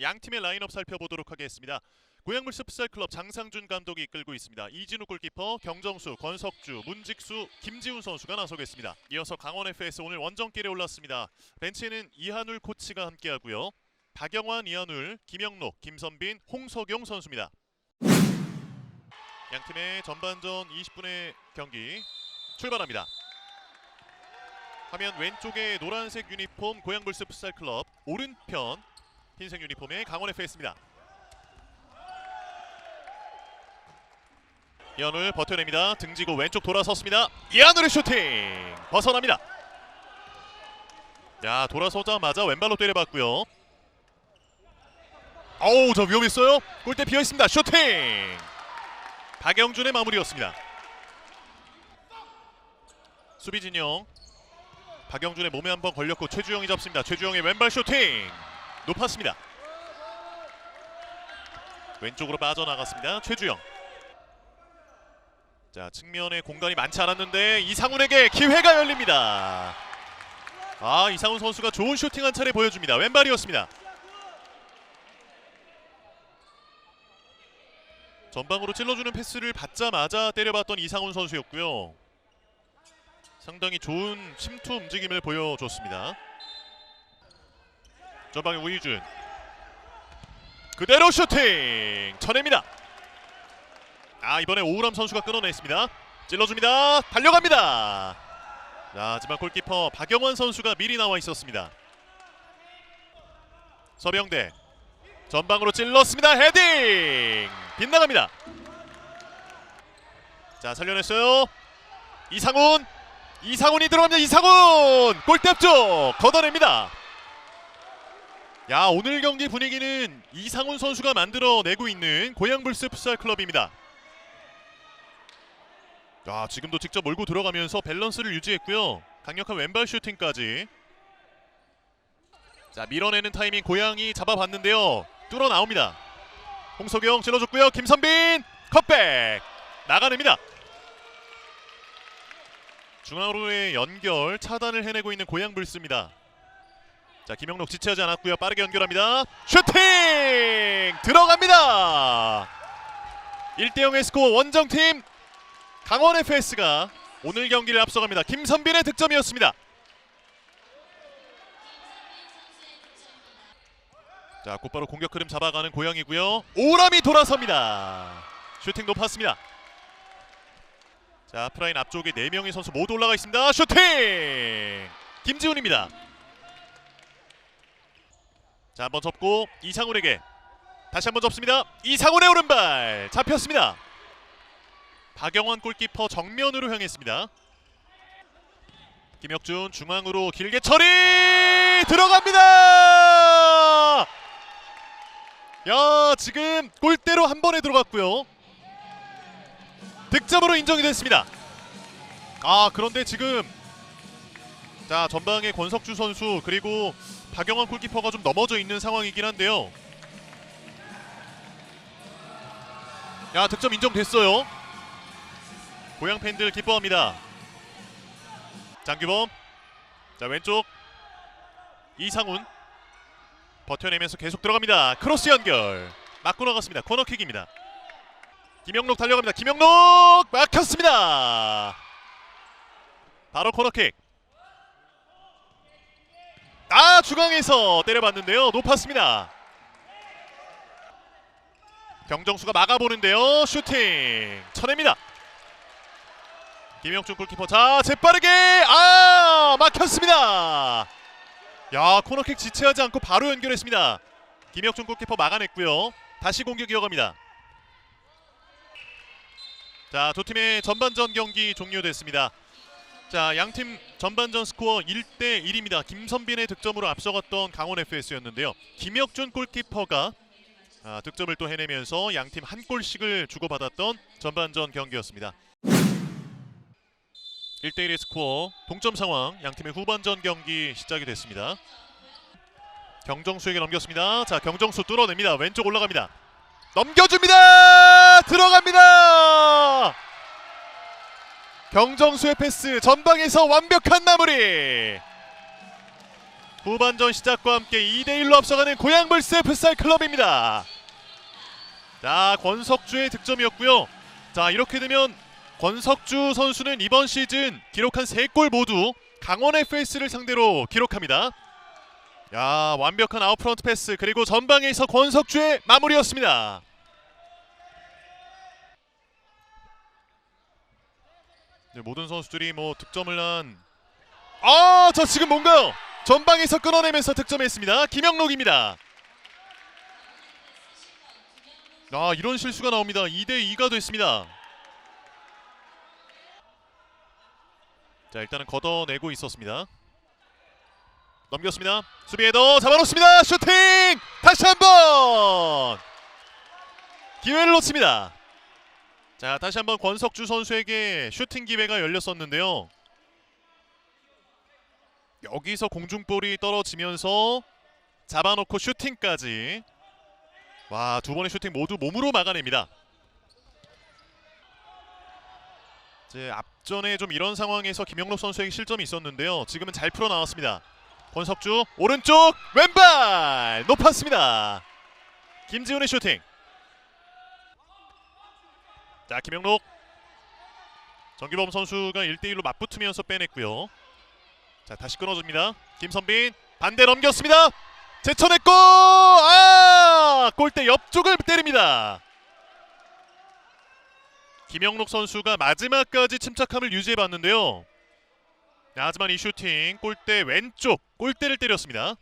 양 팀의 라인업 살펴보도록 하겠습니다. 고양물스 풋살클럽 장상준 감독이 이끌고 있습니다. 이진우 골키퍼, 경정수, 권석주, 문직수, 김지훈 선수가 나서겠습니다. 이어서 강원 FS 오늘 원정길에 올랐습니다. 벤치에는 이한울 코치가 함께하고요. 박영환, 이한울, 김영록, 김선빈, 홍석용 선수입니다. 양 팀의 전반전 20분의 경기 출발합니다. 화면 왼쪽에 노란색 유니폼 고양불스 풋살클럽 오른편 흰색 유니폼의 강원 FS입니다. 이한울 버텨냅니다. 등지고 왼쪽 돌아섰습니다. 이한울의 슈팅 벗어납니다. 야 돌아서자마자 왼발로 때려봤고요. 어우 저 위험했어요. 골대 비어 있습니다. 슈팅 박영준의 마무리였습니다. 수비 진영 박영준의 몸에 한번 걸렸고 최주영이 잡습니다. 최주영의 왼발 슈팅 높았습니다. 왼쪽으로 빠져나갔습니다. 최주영. 자 측면에 공간이 많지 않았는데 이상훈에게 기회가 열립니다. 아 이상훈 선수가 좋은 슈팅 한 차례 보여줍니다. 왼발이었습니다. 전방으로 찔러주는 패스를 받자마자 때려봤던 이상훈 선수였고요. 상당히 좋은 침투 움직임을 보여줬습니다. 전방에 우희준 그대로 슈팅 쳐냅니다. 아 이번에 오우람 선수가 끊어냈습니다. 찔러줍니다. 달려갑니다. 자, 하지만 골키퍼 박영원 선수가 미리 나와 있었습니다. 서병대 전방으로 찔렀습니다. 헤딩 빗나갑니다. 자 살려냈어요. 이상훈 이상훈이 들어갑니다. 이상훈 골대 앞쪽 걷어냅니다. 야 오늘 경기 분위기는 이상훈 선수가 만들어내고 있는 고양불스 풋살 클럽입니다. 자 지금도 직접 몰고 들어가면서 밸런스를 유지했고요. 강력한 왼발 슈팅까지. 자 밀어내는 타이밍 고양이 잡아봤는데요. 뚫어 나옵니다. 홍석영 찔러줬고요. 김선빈 컷백 나가냅니다. 중앙으로의 연결 차단을 해내고 있는 고양불스입니다. 자 김영록 지체하지 않았고요. 빠르게 연결합니다. 슈팅 들어갑니다. 1대0의 스코어 원정팀 강원 FS가 오늘 경기를 앞서갑니다. 김선빈의 득점이었습니다. 자 곧바로 공격 흐름 잡아가는 고영이고요. 오람이 돌아섭니다. 슈팅 높았습니다. 자 프라인 앞쪽에 4명의 선수 모두 올라가 있습니다. 슈팅! 김지훈입니다. 자 한번 접고 이상훈에게 다시 한번 접습니다. 이상훈의 오른발 잡혔습니다. 박영원 골키퍼 정면으로 향했습니다. 김혁준 중앙으로 길게 처리 들어갑니다. 야 지금 골대로 한 번에 들어갔고요. 득점으로 인정이 됐습니다. 아 그런데 지금 자 전방에 권석주 선수 그리고 박영환 골키퍼가 좀 넘어져 있는 상황이긴 한데요. 야 득점 인정됐어요. 고양 팬들 기뻐합니다. 장규범 자 왼쪽 이상훈 버텨내면서 계속 들어갑니다. 크로스 연결 맞고 나갔습니다. 코너킥입니다. 김영록 달려갑니다. 김영록 막혔습니다. 바로 코너킥. 아 중앙에서 때려봤는데요. 높았습니다. 경정수가 막아보는데요. 슈팅 쳐냅니다. 김영준 골키퍼 자 재빠르게 아 막혔습니다. 야 코너킥 지체하지 않고 바로 연결했습니다. 김혁준 골키퍼 막아냈고요. 다시 공격 이어갑니다. 자, 두 팀의 전반전 경기 종료됐습니다. 자, 양팀 전반전 스코어 1대 1입니다. 김선빈의 득점으로 앞서갔던 강원 FS였는데요. 김혁준 골키퍼가 아, 득점을 또 해내면서 양팀 한 골씩을 주고받았던 전반전 경기였습니다. 1대1의 스코어 동점 상황 양 팀의 후반전 경기 시작이 됐습니다. 경정수에게 넘겼습니다. 자, 경정수 뚫어냅니다. 왼쪽 올라갑니다. 넘겨줍니다. 들어갑니다. 경정수의 패스 전방에서 완벽한 마무리. 후반전 시작과 함께 2대 1로 앞서가는 고양불스 풋살 클럽입니다. 자, 권석주의 득점이었고요. 자, 이렇게 되면 권석주 선수는 이번 시즌 기록한 3골 모두 강원 FS를 상대로 기록합니다. 야, 완벽한 아웃프런트 패스 그리고 전방에서 권석주의 마무리였습니다. 네, 모든 선수들이 뭐 득점을 한 아, 저 지금 뭔가요? 전방에서 끊어내면서 득점했습니다. 김영록입니다. 아, 이런 실수가 나옵니다. 2대 2가 됐습니다. 자, 일단은 걷어내고 있었습니다. 넘겼습니다. 수비 헤더 잡아놓습니다. 슈팅! 다시 한번 기회를 놓칩니다. 자, 다시 한번 권석주 선수에게 슈팅 기회가 열렸었는데요. 여기서 공중볼이 떨어지면서 잡아놓고 슈팅까지 와, 두 번의 슈팅 모두 몸으로 막아냅니다. 이제 앞전에 좀 이런 상황에서 김영록 선수에게 실점이 있었는데요. 지금은 잘 풀어 나왔습니다. 권석주 오른쪽 왼발 높았습니다. 김지훈의 슈팅. 자 김영록 정기범 선수가 1대1로 맞붙으면서 빼냈고요. 자 다시 끊어줍니다. 김선빈 반대 넘겼습니다. 제쳐냈고 아 골대 옆쪽을 때립니다. 김영록 선수가 마지막까지 침착함을 유지해봤는데요. 자, 하지만 이 슈팅 골대 왼쪽 골대를 때렸습니다.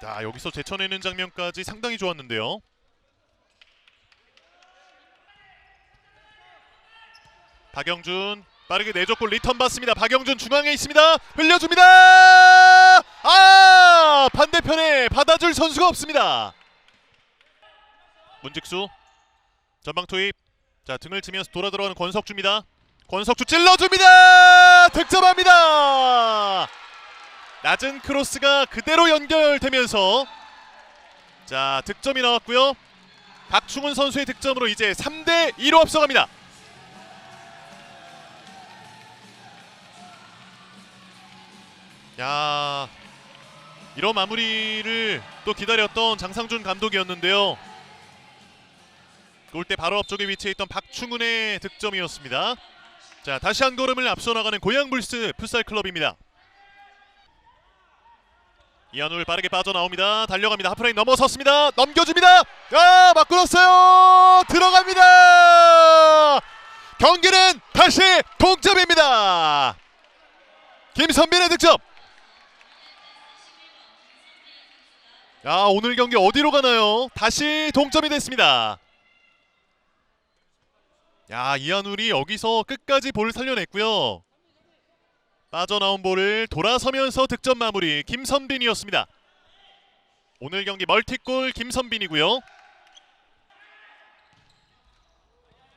자 여기서 제쳐내는 장면까지 상당히 좋았는데요. 박영준 빠르게 내줬고 리턴 받습니다. 박영준 중앙에 있습니다. 흘려줍니다. 아 반대편에 받아줄 선수가 없습니다. 문직수 전방 투입. 자 등을 치면서 돌아 들어가는 권석주입니다. 권석주 찔러줍니다. 득점합니다. 낮은 크로스가 그대로 연결되면서 자 득점이 나왔고요. 박충훈 선수의 득점으로 이제 3대 2로 앞서갑니다. 야 이런 마무리를 또 기다렸던 장상준 감독이었는데요. 골대 바로 앞쪽에 위치해 있던 박충훈의 득점이었습니다. 자 다시 한 걸음을 앞서 나가는 고양불스 풋살 클럽입니다. 이한울 빠르게 빠져나옵니다. 달려갑니다. 하프라인 넘어섰습니다. 넘겨줍니다. 아 맞고났어요. 들어갑니다. 경기는 다시 동점입니다. 김선빈의 득점. 야 오늘 경기 어디로 가나요? 다시 동점이 됐습니다. 야 이한울이 여기서 끝까지 볼을 살려냈고요. 빠져나온 볼을 돌아서면서 득점 마무리 김선빈이었습니다. 오늘 경기 멀티골 김선빈이고요.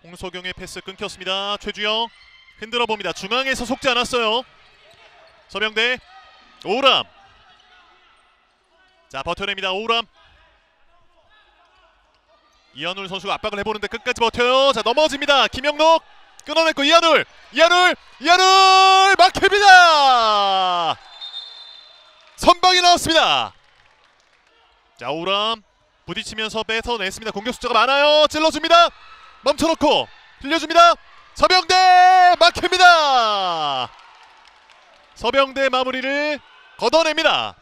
홍소경의 패스 끊겼습니다. 최주영 흔들어 봅니다. 중앙에서 속지 않았어요. 서명대 오람 자 버텨냅니다. 오람. 이한울 선수가 압박을 해보는데 끝까지 버텨요. 자 넘어집니다. 김영록. 끊어냈고 이한울. 이한울. 이한울! 막힙니다! 선방이 나왔습니다. 자 오람. 부딪히면서 뺏어냈습니다. 공격 숫자가 많아요. 찔러줍니다. 멈춰놓고 흘려줍니다. 서병대 막힙니다. 서병대 마무리를 걷어냅니다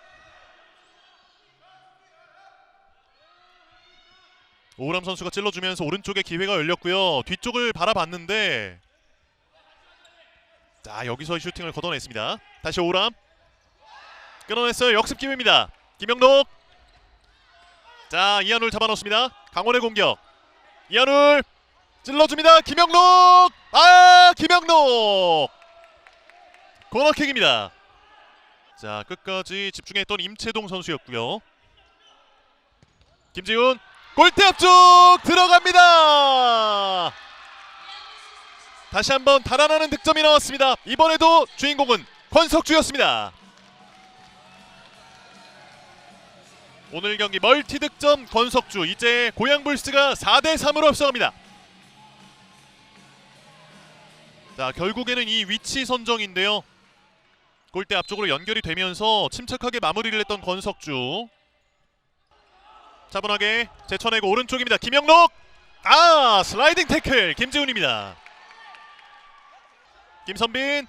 오람 선수가 찔러주면서 오른쪽에 기회가 열렸고요. 뒤쪽을 바라봤는데 자 여기서 슈팅을 걷어냈습니다. 다시 오람 끊어냈어요. 역습 기회입니다. 김영록 자 이한울 잡아놓습니다. 강원의 공격 이한울 찔러줍니다. 김영록 아 김영록 코너킥입니다. 자 끝까지 집중했던 임채동 선수였고요. 김지훈 골대 앞쪽 들어갑니다. 다시 한번 달아나는 득점이 나왔습니다. 이번에도 주인공은 권석주였습니다. 오늘 경기 멀티 득점 권석주 이제 고양불스가 4대 3으로 앞서갑니다. 자 결국에는 이 위치 선정인데요. 골대 앞쪽으로 연결이 되면서 침착하게 마무리를 했던 권석주. 차분하게 제쳐내고 오른쪽입니다. 김영록. 아 슬라이딩 태클 김지훈입니다. 김선빈.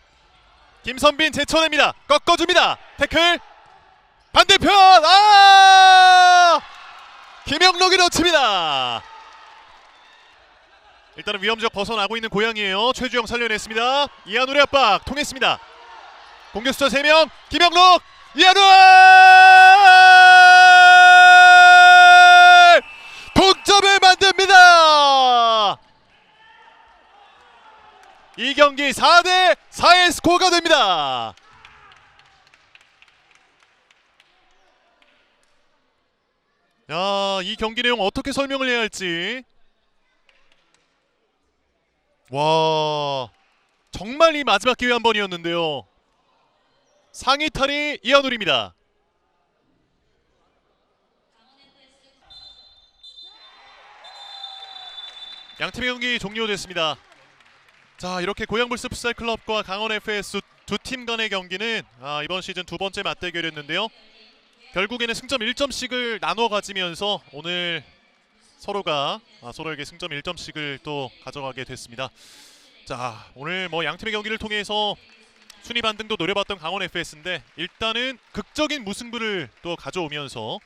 김선빈 제쳐냅니다. 꺾어줍니다. 태클. 반대편. 아 김영록이 놓칩니다. 일단은 위험적 벗어나고 있는 고양이에요. 최주영 살려냈습니다. 이한울의 압박 통했습니다. 공격수자 3명 김영록 이한울 동점을 만듭니다. 이 경기 4대 4의 스코어가 됩니다. 야, 이 경기 내용 어떻게 설명을 해야 할지. 와, 정말 이 마지막 기회 한 번이었는데요. 상위 탈이 이한울입니다. 양팀의 경기 종료됐습니다. 자 이렇게 고양불스 풋살 클럽과 강원 FS 두 팀 간의 경기는 아, 이번 시즌 두 번째 맞대결이었는데요. 결국에는 승점 1점씩을 나눠 가지면서 오늘 서로가 아, 서로에게 승점 1점씩을 또 가져가게 됐습니다. 자 오늘 뭐 양팀의 경기를 통해서 순위 반등도 노려봤던 강원 FS인데 일단은 극적인 무승부를 또 가져오면서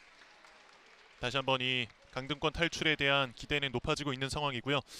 다시 한번 이 강등권 탈출에 대한 기대는 높아지고 있는 상황이고요.